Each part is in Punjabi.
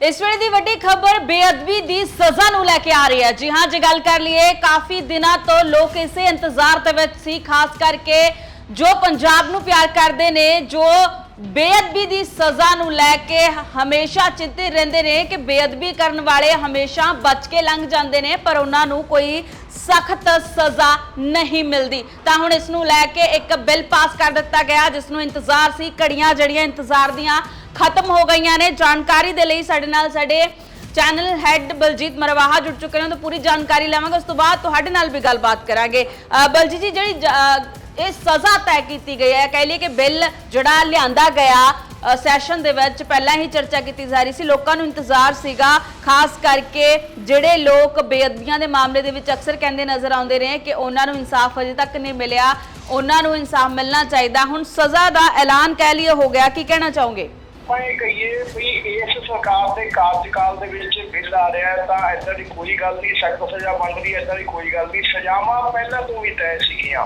ਇਸ ਵੇਲੇ ਦੀ ਵੱਡੀ ਖਬਰ ਬੇਅਦਬੀ ਦੀ ਸਜ਼ਾ ਨੂੰ ਲੈ ਕੇ ਆ ਰਹੀ ਹੈ। ਜੀ ਹਾਂ, ਜੇ ਗੱਲ ਕਰ ਲਈਏ, ਕਾਫੀ ਦਿਨਾਂ ਤੋਂ ਲੋਕ ਇਸੇ ਇੰਤਜ਼ਾਰ ਦੇ ਵਿੱਚ ਸੀ, ਖਾਸ ਕਰਕੇ ਜੋ ਪੰਜਾਬ ਨੂੰ ਪਿਆਰ ਕਰਦੇ ਨੇ, ਜੋ ਬੇਅਦਬੀ ਦੀ ਸਜ਼ਾ ਨੂੰ ਲੈ ਕੇ ਹਮੇਸ਼ਾ ਚਿੰਤਿਤ ਰਹਿੰਦੇ ਨੇ ਕਿ ਬੇਅਦਬੀ ਕਰਨ ਵਾਲੇ ਹਮੇਸ਼ਾ ਬਚ ਕੇ ਲੰਘ ਜਾਂਦੇ ਨੇ, ਪਰ ਉਹਨਾਂ ਨੂੰ ਕੋਈ ਸਖਤ ਸਜ਼ਾ ਨਹੀਂ ਮਿਲਦੀ। ਤਾਂ ਹੁਣ ਇਸ ਨੂੰ ਲੈ ਕੇ ਇੱਕ ਬਿੱਲ ਪਾਸ ਕਰ ਦਿੱਤਾ ਗਿਆ, ਜਿਸ ਨੂੰ ਇੰਤਜ਼ਾਰ ਸੀ, ਘੜੀਆਂ ਜੜੀਆਂ ਇੰਤਜ਼ਾਰ ਦੀਆਂ ਖਤਮ ਹੋ ਗਈਆਂ ਨੇ। ਜਾਣਕਾਰੀ ਦੇ ਲਈ ਸਾਡੇ ਨਾਲ ਸਾਡੇ ਚੈਨਲ ਹੈਡ ਬਲਜੀਤ ਮਰਵਾਹਾ ਜੁੜ ਚੁੱਕੇ ਨੇ। ਤਾਂ ਪੂਰੀ ਜਾਣਕਾਰੀ ਲਵਾਂਗੇ। ਉਸ ਤੋਂ ਬਾਅਦ ਤੁਹਾਡੇ ਨਾਲ ਵੀ ਗੱਲਬਾਤ ਕਰਾਂਗੇ। ਬਲਜੀਤ ਜੀ, ਜਿਹੜੀ ਇਹ ਸਜ਼ਾ ਤੈਅ ਕੀਤੀ ਗਈ ਹੈ, ਕਹਿ ਲਈਏ ਕਿ ਬਿੱਲ ਜਿਹੜਾ ਲਿਆਂਦਾ ਗਿਆ ਸੈਸ਼ਨ ਦੇ ਵਿੱਚ ਪਹਿਲਾਂ ਹੀ ਚਰਚਾ ਕੀਤੀ ਜਾ ਰਹੀ ਸੀ। ਲੋਕਾਂ ਨੂੰ ਇੰਤਜ਼ਾਰ ਸੀਗਾ, ਖਾਸ ਕਰਕੇ ਜਿਹੜੇ ਲੋਕ ਬੇਅਦਬੀਆਂ ਦੇ ਮਾਮਲੇ ਦੇ ਵਿੱਚ ਅਕਸਰ ਕਹਿੰਦੇ ਨਜ਼ਰ ਆਉਂਦੇ ਰਹੇ ਕਿ ਉਹਨਾਂ ਨੂੰ ਇਨਸਾਫ ਅਜੇ ਤੱਕ ਨਹੀਂ ਮਿਲਿਆ। ਉਹਨਾਂ ਨੂੰ ਇਨਸਾਫ ਮਿਲਣਾ ਚਾਹੀਦਾ। ਹੁਣ ਸਜ਼ਾ ਦਾ ਐਲਾਨ ਕਹਿ ਲਈਏ ਹੋ ਗਿਆ। ਕੀ ਕਹਿਣਾ ਚਾਹੋਗੇ? ਆਪਾਂ ਇਹ ਕਹੀਏ ਵੀ ਇਸ ਸਰਕਾਰ ਦੇ ਕਾਰਜਕਾਲ ਦੇ ਵਿੱਚ ਬਿੱਲ ਆ ਰਿਹਾ ਤਾਂ ਏਦਾਂ ਦੀ ਕੋਈ ਗੱਲ ਨਹੀਂ ਸਖਤ ਸਜ਼ਾ ਬਣ ਰਹੀ ਏਦਾਂ ਦੀ ਕੋਈ ਗੱਲ ਨਹੀਂ। ਸਜ਼ਾਵਾਂ ਪਹਿਲਾਂ ਤੋਂ ਵੀ ਤੈਅ ਸੀਗੀਆਂ।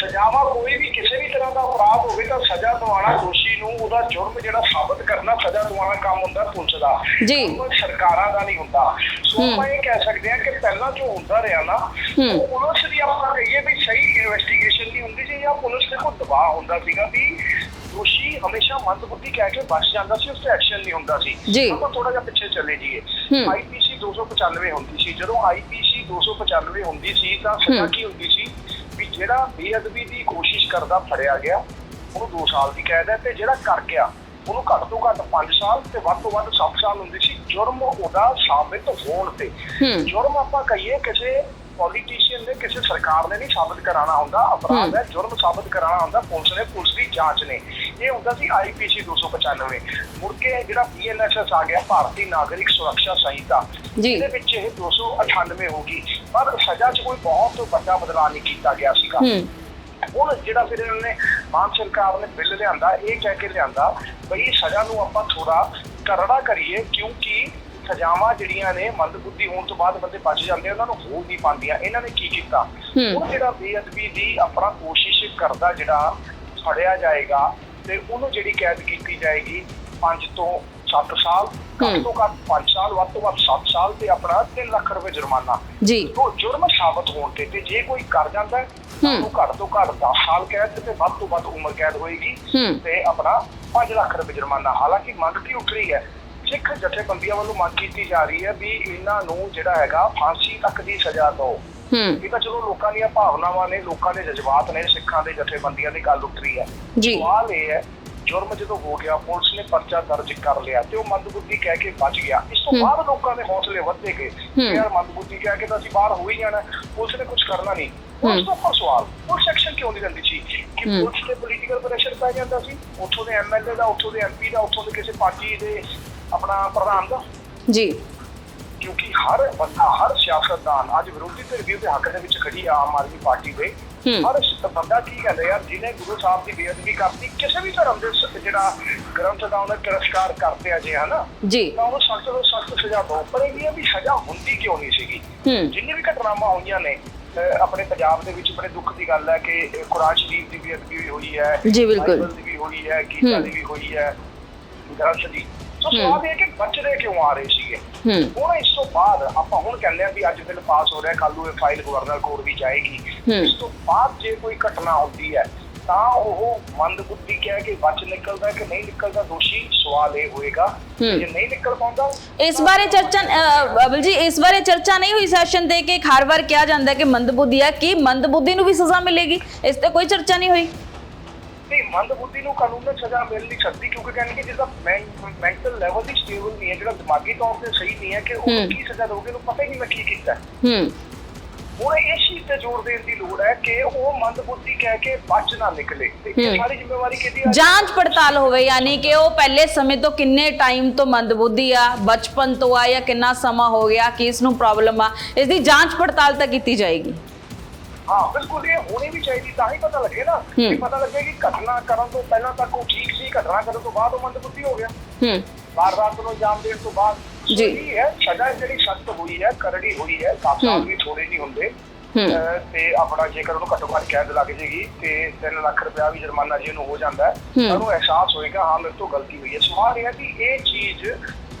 ਸਜ਼ਾਵਾਂ ਕੋਈ ਵੀ ਕਿਸੇ ਵੀ ਤਰ੍ਹਾਂ ਦਾ ਅਪਰਾਧ ਹੋਵੇ ਤਾਂ ਸਜ਼ਾ ਦਿਵਾਉਣਾ ਦੋਸ਼ੀ ਨੂੰ ਉਹਦਾ ਜੁਰਮ ਜਿਹੜਾ ਸਾਬਤ ਕਰਨਾ ਸਜ਼ਾ ਦਿਵਾਉਣਾ ਕੰਮ ਹੁੰਦਾ ਪੁਲਿਸ ਦਾ। ਜੀ। ਸਰਕਾਰਾਂ ਦਾ ਨਹੀਂ ਹੁੰਦਾ। ਸੋ ਆਪਾਂ ਇਹ ਕਹਿ ਸਕਦੇ ਹਾਂ ਕਿ ਪਹਿਲਾਂ ਜੋ ਹੁੰਦਾ ਰਿਹਾ ਨਾ ਪੁਲਿਸ ਦੀ ਆਪਾਂ ਕਹੀਏ ਵੀ ਸਹੀ ਇਨਵੈਸਟੀਗੇਸ਼ਨ ਨਹੀਂ ਹੁੰਦੀ ਸੀ ਜਾਂ ਪੁਲਿਸ ਦੇ ਕੋਲ ਦਬਾਅ ਹੁੰਦਾ ਸੀਗਾ ਵੀ ਦੋਸ਼ੀ ਹਮੇਸ਼ਾ ਮੰਦਬੁੱਧੀ ਕਹਿ ਕੇ ਬਚ ਜਾਂਦਾ ਸੀ ਉਸ ਤੇ ਐਕਸ਼ਨ ਨਹੀਂ ਹੁੰਦਾ ਸੀ। ਆਪਾਂ ਥੋੜਾ ਜਿਹਾ ਪਿੱਛੇ ਚੱਲੇ ਹੂੰ। ਆਈਪੀਸੀ 295 ਹੁੰਦੀ ਸੀ ਜਦੋਂ ਆਈਪੀਸੀ 295 ਹੁੰਦੀ ਸੀ ਤਾਂ ਸਜ਼ਾ। ਕੀ ਹੁੰਦੀ ਸੀ ਵੀ ਜਿਹੜਾ ਬੇਅਦਬੀ ਦੀ ਕੋਸ਼ਿਸ਼ ਕਰਦਾ ਫੜਿਆ ਗਿਆ ਉਹਨੂੰ 2 ਸਾਲ ਦੀ ਕੈਦ ਹੈ ਤੇ ਜਿਹੜਾ ਕਰ ਗਿਆ ਉਹਨੂੰ ਘੱਟ ਤੋਂ ਘੱਟ 5 ਸਾਲ ਤੇ ਵੱਧ ਤੋਂ ਵੱਧ 7 ਸਾਲ ਹੁੰਦੀ ਸੀ ਜੁਰਮ ਉਹਦਾ ਸਾਬਿਤ ਹੋਣ ਤੇ। ਜੁਰਮ ਆਪਾਂ ਕਹੀਏ ਕਿਸੇ ਪੋਲੀਟੀਸ਼ੀਅਨ ਨੇ ਕਿਸੇ ਸਰਕਾਰ ਨੇ ਨਹੀਂ ਸਾਬਿਤ ਕਰਾਉਣਾ ਹੁੰਦਾ ਅਪਰਾਧ ਹੂੰ। ਜੁਰਮ ਸਾਬਿਤ ਕਰਾਉਣਾ ਹੁੰਦਾ ਪੁਲਿਸ ਨੇ ਪੁਲਿਸ ਦੀ ਜਾਂਚ ਨੇ। ਇਹ ਹੁੰਦਾ ਸੀ ਆਈਪੀਸੀ 295 ਮੁੜ ਕੇ ਜਿਹੜਾ ਬੀਐਨਐਸਐਸ ਆ ਗਿਆ ਭਾਰਤੀ ਨਾਗਰਿਕ ਸੁਰੱਖਿਆ ਸੰਹਿਤਾ। ਇਹਦੇ ਵਿੱਚ ਇਹ 298 ਹੋ ਗਈ। ਪਰ ਸਜ਼ਾ 'ਚ ਕੋਈ ਬਹੁਤ ਵੱਡਾ ਬਦਲਾਅ ਨਹੀਂ ਕੀਤਾ ਗਿਆ ਸੀਗਾ। ਹੁਣ ਜਿਹੜਾ ਫਿਰ ਇਹਨਾਂ ਨੇ ਮਾਨ ਸਰਕਾਰ ਨੇ ਬਿੱਲ ਲਿਆਂਦਾ ਇਹ ਕਹਿ ਕੇ ਲਿਆਂਦਾ ਬਈ ਸਜ਼ਾ ਨੂੰ ਆਪਾਂ ਥੋੜਾ ਕਰੜਾ ਕਰੀਏ ਕਿਉਂਕਿ ਸਜ਼ਾਵਾਂ ਜਿਹੜੀਆਂ ਨੇ ਮੰਦਬੁੱਧੀ ਹੋਣ ਤੋਂ ਬਾਅਦ ਬੰਦੇ ਬਚ ਜਾਂਦੇ ਉਹਨਾਂ ਨੂੰ ਹੋ ਨਹੀਂ ਪਾਉਂਦੀਆਂ ਇਹਨਾਂ ਨੇ ਕੀ ਕੀਤਾ ਹੂੰ। ਹੁਣ ਜਿਹੜਾ ਬੇਅਦਬੀ ਦੀ ਆਪਣਾ ਕੋਸ਼ਿਸ਼ ਕਰਦਾ ਜਿਹੜਾ ਫੜਿਆ ਜਾਏਗਾ ਤੇ ਉਹਨੂੰ ਜਿਹੜੀ ਕੈਦ ਕੀਤੀ ਜਾਏਗੀ 5 ਤੋਂ 7 ਸਾਲ ਘੱਟ। ਤੋਂ ਘੱਟ 5 ਸਾਲ ਵੱਧ ਤੋਂ ਵੱਧ 7 ਸਾਲ ਤੇ ਆਪਣਾ 3 ਲੱਖ ਰੁਪਏ ਜੁਰਮਾਨਾ ਜੀ ਉਹ ਜੁਰਮ ਸਾਬਤ ਹੋਣ ਤੇ ਤੇ ਜੇ ਕੋਈ ਕਰ ਜਾਂਦਾ। ਉਹ ਘੱਟ ਤੋਂ ਘੱਟ 10 ਸਾਲ ਕੈਦ ਤੇ ਵੱਧ ਤੋਂ ਵੱਧ ਉਮਰ ਕੈਦ ਹੋਏਗੀ। ਤੇ ਆਪਣਾ 5 ਲੱਖ ਰੁਪਏ ਜੁਰਮਾਨਾ ਹਾਲਾਂਕਿ ਮੰਗ ਕੀ ਉੱਠ ਰਹੀ ਹੈ ਸਿੱਖ ਜਥੇਬੰਦੀਆਂ ਵੱਲੋਂ ਮੰਗ ਕੀਤੀ ਜਾ ਰਹੀ ਹੈ ਵੀ ਇਹਨਾਂ ਨੂੰ ਜਿਹੜਾ ਹੈਗਾ ਫਾਂਸੀ ਤੱਕ ਦੀ ਸਜ਼ਾ ਦਿਓ। ਹੂੰ। ਇਹ ਤਾਂ ਚਲੋ ਲੋਕਾਂ ਦੀਆਂ ਭਾਵਨਾਵਾਂ ਨੇ ਲੋਕਾਂ ਦੇ ਜਜ਼ਬਾਤ ਨੇ ਸਿੱਖਾਂ ਦੇ ਜਥੇਬੰਦੀਆਂ ਦੀ ਗੱਲ ਉੱਠ ਹੈ। ਸਵਾਲ ਇਹ ਹੈ ਜੁਰਮ ਜਦੋਂ ਹੋ ਗਿਆ ਪੁਲਿਸ ਨੇ ਪਰਚਾ ਦਰਜ ਕਰ ਲਿਆ ਤੇ ਉਹ ਮੰਦਬੁੱਧੀ ਕਹਿ ਕੇ ਬਚ ਗਿਆ। ਇਸ ਤੋਂ। ਬਾਅਦ ਲੋਕਾਂ ਦੇ ਹੌਸਲੇ ਵੱਧਦੇ ਗਏ। ਯਾਰ ਮੰਦਬੁੱਧੀ ਕਹਿ ਕੇ ਤਾਂ ਅਸੀਂ ਬਾਹਰ ਹੋ ਹੀ ਜਾਣਾ ਪੁਲਿਸ ਨੇ ਕੁਝ ਕਰਨਾ ਨਹੀਂ। ਹੂੰ। ਤੋਂ ਉੱਪਰ ਸਵਾਲ ਪੁਲਿਸ ਐਕਸ਼ਨ ਕਿਉਂ ਨਹੀਂ ਲੈਂਦੀ ਸੀ? ਕਿ। ਪੁਲਿਸ ਤੇ ਪੋਲੀਟੀਕਲ ਪ੍ਰੈਸ਼ਰ ਪੈ ਜਾਂਦਾ ਸੀ? ਉੱਥੋਂ ਦੇ ਐਮਐਲਏ ਦਾ ਉੱਥੋਂ ਦੇ ਐਮਪੀ ਦਾ ਉੱਥੋਂ ਦੇ ਕਿਸੇ ਪਾਰਟੀ ਦੇ ਆਪਣਾ ਪ੍ਰਧਾਨ ਦਾ? ਜੀ। ਕਿਉਂਕਿ ਹਰ ਬੰਦਾ ਹਰ ਸਿਆਸਤਦਾਨ ਅੱਜ ਵਿਰੋਧੀ ਧਿਰ ਵੀ ਉਹਦੇ ਹੱਕ ਦੇ ਵਿੱਚ ਖੜੀ ਆ ਆਮ ਆਦਮੀ ਪਾਰਟੀ ਦੇ। ਹਰ ਬੰਦਾ ਕੀ ਕਹਿੰਦਾ ਯਾਰ ਜਿਹਨੇ ਗੁਰੂ ਸਾਹਿਬ ਦੀ ਬੇਅਦਬੀ ਕਰਤੀ ਕਿਸੇ ਵੀ ਧਰਮ ਦੇ ਜਿਹੜਾ ਗ੍ਰੰਥ ਦਾ ਉਹਨੇ ਤਿਰਸਕਾਰ ਕਰਦੇ ਆ ਜੇ ਹਨਾ? ਜੀ। ਤਾਂ ਉਹਨੂੰ ਸਖਤ ਤੋਂ ਸਖਤ ਸਜ਼ਾ ਦੋ ਪਰ ਇਹ ਵੀ ਸਜ਼ਾ ਹੁੰਦੀ ਕਿਉਂ ਨਹੀਂ ਸੀਗੀ? ਜਿੰਨੀ ਵੀ ਘਟਨਾਵਾਂ ਹੋਈਆਂ ਨੇ ਆਪਣੇ ਪੰਜਾਬ ਦੇ ਵਿੱਚ ਬੜੇ ਦੁੱਖ ਦੀ ਗੱਲ ਹੈ ਕਿ ਕੁਰਾਨ ਸ਼ਰੀਫ ਦੀ ਬੇਅਦਬੀ ਵੀ ਹੋਈ ਹੈ ਜੀ, ਬਿਲਕੁਲ। ਦੀ ਵੀ ਹੋਈ ਹੈ ਗੀਤਾ। ਦੀ ਵੀ ਹੋਈ ਹੈ ਗ੍ਰੰਥ ਦੀ। ਹੂੰ। ਸਵਾਲ ਇਹ ਕਿ ਬਚਦੇ ਕਿਉਂ ਆ ਰਹੇ ਸੀਗੇ ਹੂੰ ਹੁਣ ਇਸ ਤੋਂ ਬਾਅਦ ਆਪਾਂ ਹੁਣ ਕਹਿੰਦੇ ਆ ਵੀ ਅੱਜ ਬਿੱਲ ਪਾਸ ਹੋ ਰਿਹਾ ਕੱਲ ਨੂੰ ਇਹ ਫਾਈਲ ਗਵਰਨਰ ਕੋਰਟ ਵੀ ਜਾਏਗੀ। ਇਸ ਤੋਂ ਬਾਅਦ ਜੇ ਕੋਈ ਘਟਨਾ ਹੁੰਦੀ ਹੈ ਤਾਂ ਉਹ ਮੰਦਬੁੱਧੀ ਕਹਿ ਕੇ ਬਚ ਨਿਕਲਦਾ ਕਿ ਨਹੀਂ ਨਿਕਲਦਾ ਦੋਸ਼ੀ ਸਵਾਲ ਇਹ ਹੋਏਗਾ। ਜੇ ਨਹੀਂ ਨਿਕਲ ਪਾਉਂਦਾ ਇਸ ਬਾਰੇ ਚਰਚਾ ਬਬਲ ਜੀ ਇਸ ਬਾਰੇ ਚਰਚਾ ਨਹੀਂ ਹੋਈ ਸੈਸ਼ਨ ਦੇ ਕਿ ਹਰ ਵਾਰ ਕਿਹਾ ਜਾਂਦਾ ਕਿ ਮੰਦਬੁੱਧੀ ਆ ਕੀ ਮੰਦਬੁੱਧੀ ਨੂੰ ਵੀ ਸਜ਼ਾ ਮਿਲੇਗੀ ਇਸ ਤੇ ਕੋਈ ਚਰਚਾ ਨਹੀਂ ਹੋਈ ਨਹੀਂ ਮੰਦਬੁੱਧੀ ਨੂੰ ਕਾਨੂੰਨ ਸਜ਼ਾ ਮਿਲ ਨਹੀਂ ਸਕਦੀ ਕਿਉਂਕਿ ਕਹਿੰਦੇ ਕਿ ਜਿਹਦਾ ਮੈਂਟਲ ਲੈਵਲ ਦੀ ਸਟੇਬਲ ਨਹੀਂ ਹੈ ਜਿਹੜਾ ਦਿਮਾਗੀ ਤੌਰ ਤੇ ਸਹੀ ਨਹੀਂ ਹੈ ਕਿ ਉਹ ਹੂੰ। ਕੀ ਸਜ਼ਾ ਦੋਗੇ ਉਹਨੂੰ ਪਤਾ ਹੀ ਨਹੀਂ ਮੈਂ ਕੀ ਕੀਤਾ ਹੂੰ। ਹੁਣ ਇਸ ਚੀਜ਼ ਤੇ ਜ਼ੋਰ ਦੇਣ ਦੀ ਲੋੜ ਹੈ ਕਿ ਉਹ ਮੰਦਬੁੱਧੀ ਕਹਿ ਕੇ ਬਚ ਨਾ ਨਿਕਲੇ। ਤੇ ਇਹ ਹੂੰ। ਸਾਰੀ ਜ਼ਿੰਮੇਵਾਰੀ ਕਿਹਦੀ ਆ? ਜਾਂਚ ਪੜਤਾਲ ਹੋਵੇ ਯਾਨੀ ਕਿ ਉਹ ਪਹਿਲੇ ਸਮੇਂ ਤੋਂ ਕਿੰਨੇ ਟਾਈਮ ਤੋਂ ਮੰਦਬੁੱਧੀ ਆ ਬਚਪਨ ਤੋਂ ਆ ਜਾਂ ਕਿੰਨਾ ਸਮਾਂ ਹੋ ਗਿਆ ਕਿ ਇਸ ਨੂੰ ਪ੍ਰੋਬਲਮ ਆ ਇਸ ਦੀ ਜਾਂਚ ਪੜਤਾਲ ਤਾਂ ਕੀਤੀ ਜਾਏਗੀ। ਹਾਂ ਬਿਲਕੁਲ ਇਹ ਹੋਣੀ ਵੀ ਚਾਹੀਦੀ ਤਾਂ ਹੀ ਪਤਾ ਲੱਗੇ ਨਾ ਕਿ। ਪਤਾ ਲੱਗੇ ਕਿ ਘਟਨਾ ਕਰਨ ਤੋਂ ਪਹਿਲਾਂ ਤੱਕ ਉਹ ਠੀਕ ਸੀ ਘਟਨਾ ਕਰਨ ਤੋਂ ਬਾਅਦ ਉਹ ਮੰਦਬੁੱਧੀ ਹੋ ਗਿਆ ਹੂੰ ਵਾਰਦਾਤ ਨੂੰ ਅੰਜਾਮ ਦੇਣ ਤੋਂ ਬਾਅਦ ਜੀ। ਇਹ ਹੈ ਸਜ਼ਾ ਜਿਹੜੀ ਸਖਤ ਹੋਈ ਹੈ ਕਰੜੀ ਹੋਈ ਹੈ ਹੂੰ। ਵੀ ਥੋੜੇ ਨਹੀਂ ਹੁੰਦੇ ਤੇ ਆਪਣਾ ਜੇਕਰ ਉਹਨੂੰ ਘੱਟੋ ਘੱਟ ਕੈਦ ਲੱਗ ਜੇਗੀ ਤੇ 3 ਲੱਖ ਰੁਪਇਆ ਵੀ ਜੁਰਮਾਨਾ ਜੇ ਉਹਨੂੰ ਹੋ ਜਾਂਦਾ ਹੈ ਉਹਨੂੰ ਅਹਿਸਾਸ ਹੋਏਗਾ ਹਾਂ ਮੇਰੇ ਤੋਂ ਗਲਤੀ ਹੋਈ ਹੈ ਸਵਾਲ ਇਹ ਹੈ ਕਿ ਇਹ ਚੀਜ਼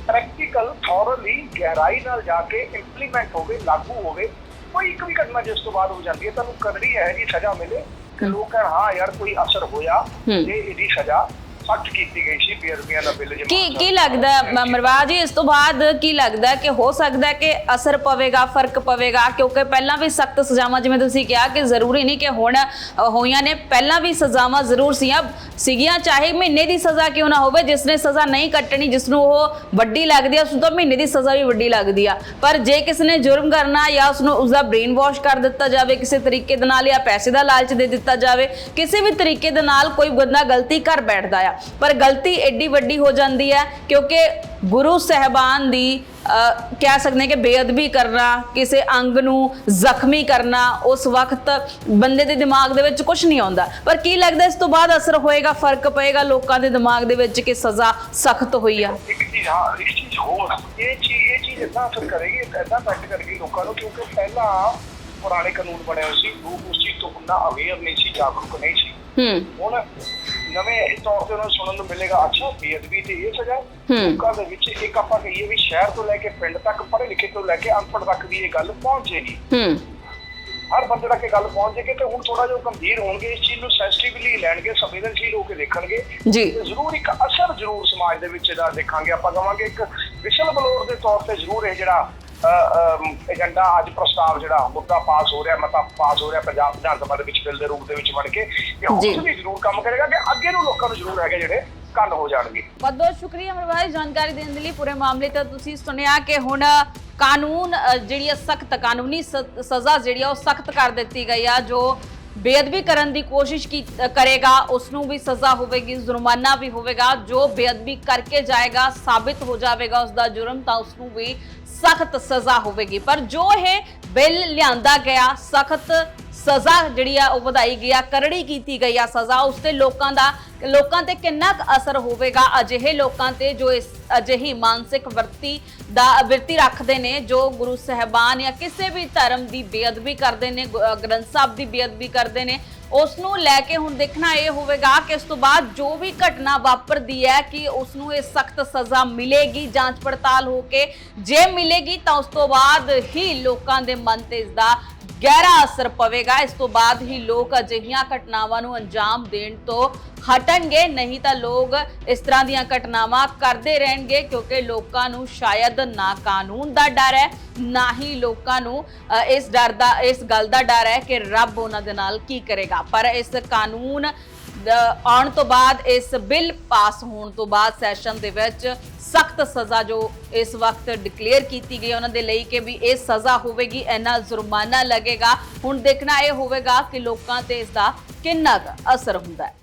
ਪ੍ਰੈਕਟੀਕਲ ਥੋਰਲੀ ਗਹਿਰਾਈ ਨਾਲ ਜਾ ਕੇ ਇੰਪਲੀਮੈਂਟ ਹੋਵੇ ਲਾਗੂ ਹੋਵੇ ਕੋਈ ਇੱਕ ਵੀ ਘਟਨਾ ਜਿਸ ਤੋਂ ਬਾਅਦ ਹੋ ਜਾਂਦੀ ਹੈ ਤੁਹਾਨੂੰ ਕਰਨੀ ਹੈ ਜੀ ਸਜ਼ਾ ਮਿਲੇ ਕਿ ਲੋਕ ਕਹਿਣ ਹਾਂ ਯਾਰ ਕੋਈ ਅਸਰ ਹੋਇਆ। ਇਹ ਇਹਦੀ ਸਜ਼ਾ ਸਖਤ ਕੀਤੀ ਗਈ ਸੀ ਬੇਅਦਬੀਆਂ ਦਾ ਬਿੱਲ ਜੇ ਕੀ ਕੀ ਲੱਗਦਾ ਹੈ, ਮ- ਮਰਵਾਜ ਜੀ ਇਸ ਤੋਂ ਬਾਅਦ ਕੀ ਲੱਗਦਾ ਹੈ ਕਿ ਹੋ ਸਕਦਾ ਹੈ ਕਿ ਅਸਰ ਪਵੇਗਾ ਫ਼ਰਕ ਪਵੇਗਾ? ਕਿਉਂਕਿ ਪਹਿਲਾਂ ਵੀ ਸਖਤ ਸਜ਼ਾਵਾਂ ਜਿਵੇਂ ਤੁਸੀਂ ਕਿਹਾ ਕਿ ਜ਼ਰੂਰੀ ਨਹੀਂ ਕਿ ਹੁਣ ਅ, ਹੋਈਆਂ ਨੇ ਪਹਿਲਾਂ ਵੀ ਸਜ਼ਾਵਾਂ ਜ਼ਰੂਰ ਸੀਆਂ ਸੀਗੀਆਂ ਚਾਹੇ ਮਹੀਨੇ ਦੀ ਸਜ਼ਾ ਕਿਉਂ ਨਾ ਹੋਵੇ ਜਿਸ ਨੇ ਸਜ਼ਾ ਨਹੀਂ ਕੱਟਣੀ ਜਿਸ ਨੂੰ ਉਹ ਵੱਡੀ ਲੱਗਦੀ ਹੈ ਉਸ ਨੂੰ ਤਾਂ ਮਹੀਨੇ ਦੀ ਸਜ਼ਾ ਵੀ ਵੱਡੀ ਲੱਗਦੀ ਆ। ਪਰ ਜੇ ਕਿਸੇ ਨੇ ਜੁਰਮ ਕਰਨਾ ਜਾਂ ਉਸ ਨੂੰ ਉਸ ਦਾ ਬ੍ਰੇਨ ਵਾਸ਼ ਕਰ ਦਿੱਤਾ ਜਾਵੇ ਕਿਸੇ ਤਰੀਕੇ ਦੇ ਨਾਲ ਜਾਂ ਪੈਸੇ ਦਾ ਲਾਲਚ ਦੇ ਦਿੱਤਾ ਜਾਵੇ ਕਿਸੇ ਵੀ ਤਰੀਕੇ ਦੇ ਨਾਲ ਕੋਈ ਬੰਦਾ ਗਲਤੀ ਕਰ ਬੈਠਦਾ ਆ। ਪਰ ਗਲਤੀ ਐਡੀ ਵੱਡੀ ਹੋ ਜਾਂਦੀ ਹੈ ਕਿਉਂਕਿ ਗੁਰੂ ਸਹਿਬਾਨ ਦੀ ਕਹਿ ਸਕਦੇ ਹਾਂ ਕਿ ਬੇਅਦਬੀ ਕਰਨਾ ਕਿਸੇ ਅੰਗ ਨੂੰ ਜ਼ਖਮੀ ਕਰਨਾ ਉਸ ਵਕਤ ਬੰਦੇ ਦੇ ਦਿਮਾਗ ਦੇ ਵਿੱਚ ਕੁਝ ਨਹੀਂ ਆਉਂਦਾ। ਪਰ ਕੀ ਲੱਗਦਾ ਇਸ ਤੋਂ ਬਾਅਦ ਅਸਰ ਹੋਏਗਾ ਫ਼ਰਕ ਪਏਗਾ ਲੋਕਾਂ ਦੇ ਦਿਮਾਗ ਦੇ ਵਿੱਚ ਕਿ ਸਜ਼ਾ ਸਖਤ ਹੋਈ ਆ? ਇੱਕ ਚੀਜ਼ ਹਾਂ ਇੱਕ ਚੀਜ਼ ਹੋਰ ਇਹ ਚੀਜ਼ ਇਹ ਚੀਜ਼ ਇਦਾਂ ਅਸਰ ਕਰੇਗੀ ਇਦਾਂ ਅਫੈਕਟ ਕਰੇਗੀ ਲੋਕਾਂ ਨੂੰ ਕਿਉਂਕਿ ਪਹਿਲਾਂ ਪੁਰਾਣੇ ਕਾਨੂੰਨ ਬਣੇ ਹੋਏ ਸੀ ਲੋਕ ਉਸ ਚੀਜ਼ ਤੋਂ ਉਨਾ ਅਵੇਅਰ ਨਹੀਂ ਸੀ ਜਾਗਰੂਕ ਨਹੀਂ ਸੀ। ਹੂੰ। ਹੁਣ ਨਵੇਂ ਤੌਰ ਤੇ ਉਹਨਾਂ ਸੁਣਨ ਨੂੰ ਮਿਲੇਗਾ। ਅੱਛਾ ਬੇਅਦਬੀ ਤੇ ਇਹ ਸਜ਼ਾ। ਲੋਕਾਂ ਦੇ ਵਿੱਚ ਇੱਕ ਆਪਾਂ ਕਹੀਏ ਵੀ ਸ਼ਹਿਰ ਤੋਂ ਲੈ ਕੇ ਪਿੰਡ ਤੱਕ ਪੜ੍ਹੇ ਲਿਖੇ ਤੋਂ ਲੈ ਕੇ ਅਨਪੜ੍ਹ ਤੱਕ ਵੀ ਇਹ ਗੱਲ ਪਹੁੰਚੇਗੀ। ਹਰ ਬੰਦੇ ਤੱਕ ਇਹ ਗੱਲ ਪਹੁੰਚ ਜਾਏਗੀ ਤੇ ਹੁਣ ਥੋੜਾ ਜਿਹਾ ਗੰਭੀਰ ਹੋਣਗੇ ਇਸ ਚੀਜ਼ ਨੂੰ ਸੈਂਸਿਟਿਵਲੀ ਲੈਣਗੇ ਸੰਵੇਦਨਸ਼ੀਲ ਹੋ ਕੇ ਦੇਖਣਗੇ। ਜੀ। ਤੇ ਜ਼ਰੂਰ ਇੱਕ ਅਸਰ ਜ਼ਰੂਰ ਸਮਾਜ ਦੇ ਵਿੱਚ ਇਹਦਾ ਦੇਖਾਂਗੇ ਆਪਾਂ ਕਹਾਂਗੇ ਇੱਕ ਵਿਸ਼ਲ ਬਲੋਰ ਦੇ ਤੌਰ ਤੇ ਜ਼ਰੂਰ ਇਹ ਜਿਹੜਾ ਏਜੰਡਾ ਅੱਜ ਪ੍ਰਸਤਾਵ ਜਿਹੜਾ ਮੁੱਦਾ ਪਾਸ ਹੋ ਰਿਹਾ ਮਤਾ ਪਾਸ ਹੋ ਰਿਹਾ ਪੰਜਾਬ ਵਿਧਾਨ ਸਭਾ ਦੇ ਵਿੱਚ ਬਿੱਲ ਦੇ ਰੂਪ ਦੇ ਵਿੱਚ ਬਣ ਕੇ ਇਹ। ਉਸ ਵੀ ਜ਼ਰੂਰ ਕੰਮ ਕਰੇਗਾ ਕਿ ਅੱਗੇ ਨੂੰ ਲੋਕਾਂ ਨੂੰ ਜ਼ਰੂਰ ਹੈਗੇ ਜਿਹੜੇ ਕੰਨ ਹੋ ਜਾਣਗੇ ਬਹੁਤ ਬਹੁਤ ਸ਼ੁਕਰੀਆ ਅਮਰਵਾਜ ਜਾਣਕਾਰੀ ਦੇਣ ਦੇ ਲਈ ਪੂਰੇ ਮਾਮਲੇ ਤੇ ਤੁਸੀਂ ਸੁਣਿਆ ਕਿ ਹੁਣ ਕਾਨੂੰਨ ਜਿਹੜੀ ਸਖਤ ਕਾਨੂੰਨੀ ਸਜ਼ਾ ਜਿਹੜੀ ਆ ਉਹ ਸਖਤ ਕਰ ਦਿੱਤੀ ਗਈ ਆ ਜੋ ਬੇਅਦਬੀ ਕਰਨ ਦੀ ਕੋਸ਼ਿਸ਼ ਕੀ ਕਰੇਗਾ ਉਸ ਨੂੰ ਵੀ ਸਜ਼ਾ ਹੋਵੇਗੀ, ਜੁਰਮਾਨਾ ਵੀ ਹੋਵੇਗਾ, ਜੋ ਬੇਅਦਬੀ ਕਰਕੇ ਜਾਏਗਾ, ਸਾਬਿਤ ਹੋ ਜਾਵੇਗਾ ਉਸ ਦਾ ਜੁਰਮ, ਤਾਂ ਉਸ ਨੂੰ ਵੀ ਸਖਤ ਸਜ਼ਾ ਹੋਵੇਗੀ। ਪਰ ਜੋ ਇਹ ਬਿੱਲ ਲਿਆਂਦਾ ਗਿਆ, ਸਖਤ ਸਜ਼ਾ ਜਿਹੜੀ ਆ ਉਹ ਵਧਾਈ ਗਈ ਆ, ਕਰੜੀ ਕੀਤੀ ਗਈ ਆ ਸਜ਼ਾ। ਉਸ ਤੇ ਲੋਕਾਂ ਦਾ, ਲੋਕਾਂ ਤੇ ਕਿੰਨਾ ਕੁ ਅਸਰ ਹੋਵੇਗਾ? ਅਜਿਹੇ ਲੋਕਾਂ ਤੇ ਜੋ ਇਸ ਅਜਿਹੀ ਮਾਨਸਿਕ ਵਰਤੀ ਦਾ, ਵਿਰਤੀ ਰੱਖਦੇ ਨੇ, ਜੋ ਗੁਰੂ ਸਹਿਬਾਨ ਜਾਂ ਕਿਸੇ ਵੀ ਧਰਮ ਦੀ ਬੇਅਦਬੀ ਕਰਦੇ ਨੇ ਗ੍ਰੰਥ ਸਾਹਿਬ ਦੀ ਬੇਅਦਬੀ ਕਰਦੇ ਨੇ ਉਸ ਨੂੰ ਲੈ ਕੇ ਹੁਣ ਦੇਖਣਾ ਇਹ ਹੋਵੇਗਾ ਕਿ ਇਸ ਤੋਂ ਬਾਅਦ ਜੋ ਵੀ ਘਟਨਾ ਵਾਪਰਦੀ ਹੈ, ਕਿ ਉਸ ਨੂੰ ਇਹ ਸਖਤ ਸਜ਼ਾ ਮਿਲੇਗੀ ਜਾਂਚ ਪੜਤਾਲ ਹੋ ਕੇ ਜੇ ਮਿਲੇਗੀ ਤਾਂ ਉਸ ਤੋਂ ਬਾਅਦ ਹੀ ਲੋਕਾਂ ਦੇ ਮਨ ਤੇ ਇਸ ਦਾ ਗਹਿਰਾ ਅਸਰ ਪਵੇਗਾ। ਇਸ ਤੋਂ ਬਾਅਦ ਹੀ ਲੋਕ ਅਜਿਹੀਆਂ ਘਟਨਾਵਾਂ ਨੂੰ ਅੰਜਾਮ ਦੇਣ ਤੋਂ ਹਟਣਗੇ। ਨਹੀਂ ਤਾਂ ਲੋਕ ਇਸ ਤਰ੍ਹਾਂ ਦੀਆਂ ਘਟਨਾਵਾਂ ਕਰਦੇ ਰਹਿਣਗੇ ਕਿਉਂਕਿ ਲੋਕਾਂ ਨੂੰ ਸ਼ਾਇਦ ਨਾ ਕਾਨੂੰਨ ਦਾ ਡਰ ਹੈ, ਨਾ ਹੀ ਲੋਕਾਂ ਨੂੰ ਇਸ ਡਰ ਦਾ, ਇਸ ਗੱਲ ਦਾ ਡਰ ਹੈ ਕਿ ਰੱਬ ਉਹਨਾਂ ਦੇ ਨਾਲ ਕੀ ਕਰੇਗਾ। ਪਰ ਇਸ ਕਾਨੂੰਨ ਆਉਣ ਤੋਂ ਬਾਅਦ ਇਸ ਬਿੱਲ ਪਾਸ ਹੋਣ ਤੋਂ ਬਾਅਦ ਸੈਸ਼ਨ ਦੇ ਵਿੱਚ ਸਖਤ ਸਜ਼ਾ ਜੋ ਇਸ ਵਕਤ ਡਿਕਲੇਅਰ ਕੀਤੀ ਗਈ ਉਹਨਾਂ ਦੇ ਲਈ ਕਿ ਵੀ ਇਹ ਸਜ਼ਾ ਹੋਵੇਗੀ, ਇੰਨਾ ਜੁਰਮਾਨਾ ਲੱਗੇਗਾ। ਹੁਣ ਦੇਖਣਾ ਇਹ ਹੋਵੇਗਾ ਕਿ ਲੋਕਾਂ ਤੇ ਇਸ ਦਾ ਕਿੰਨਾ ਕੁ ਅਸਰ ਹੁੰਦਾ ਹੈ।